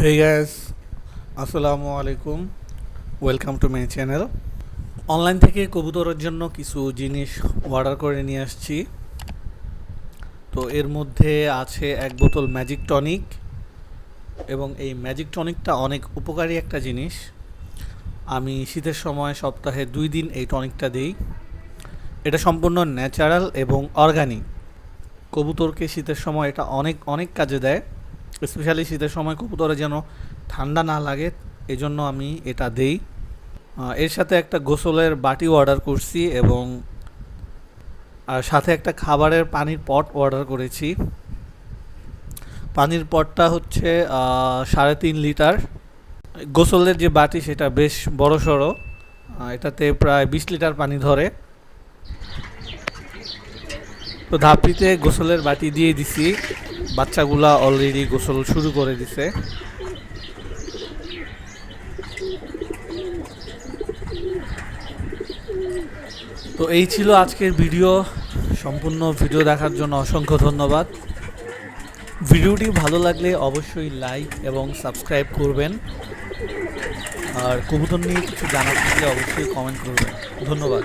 Hey guys, আসসালামু আলাইকুম। Welcome to my channel online থেকে কবুতরের জন্য কিছু জিনিস অর্ডার করে নিয়ে আসছি। তো এর মধ্যে আছে এক বোতল ম্যাজিক টনিক এবং এই ম্যাজিক টনিকটা অনেক উপকারী একটা জিনিস। আমি শীতের সময় সপ্তাহে দুই দিন এই টনিকটা দিই। এটা সম্পূর্ণ ন্যাচারাল এবং অর্গানিক কবুতরকে শীতের সময় এটা অনেক অনেক কাজে দেয়। স্পেশালি শীতের সময় কবুতরে যেন ঠান্ডা না লাগে, এজন্য আমি এটা দেই। এর সাথে একটা গোসলের বাটি অর্ডার করছি এবং, আর সাথে একটা খাবারের পানির পট অর্ডার করেছি। পানির পটটা হচ্ছে সাড়ে তিন লিটার। গোসলের যে বাটি সেটা বেশ বড় সড়ো এটাতে প্রায় বিশ লিটার পানি ধরে। তো ধাপিতে গোসলের বাটি দিয়ে দিছি। বাচ্চাগুলা অলরেডি গোসল শুরু করে দিছে। তো এই ছিল আজকের ভিডিও। সম্পূর্ণ ভিডিও দেখার জন্য অসংখ্য ধন্যবাদ। ভিডিওটি ভালো লাগলে অবশ্যই লাইক এবং সাবস্ক্রাইব করবেন। আর কবুতর নিয়ে কিছু জানার থাকলে অবশ্যই কমেন্ট করবেন। ধন্যবাদ।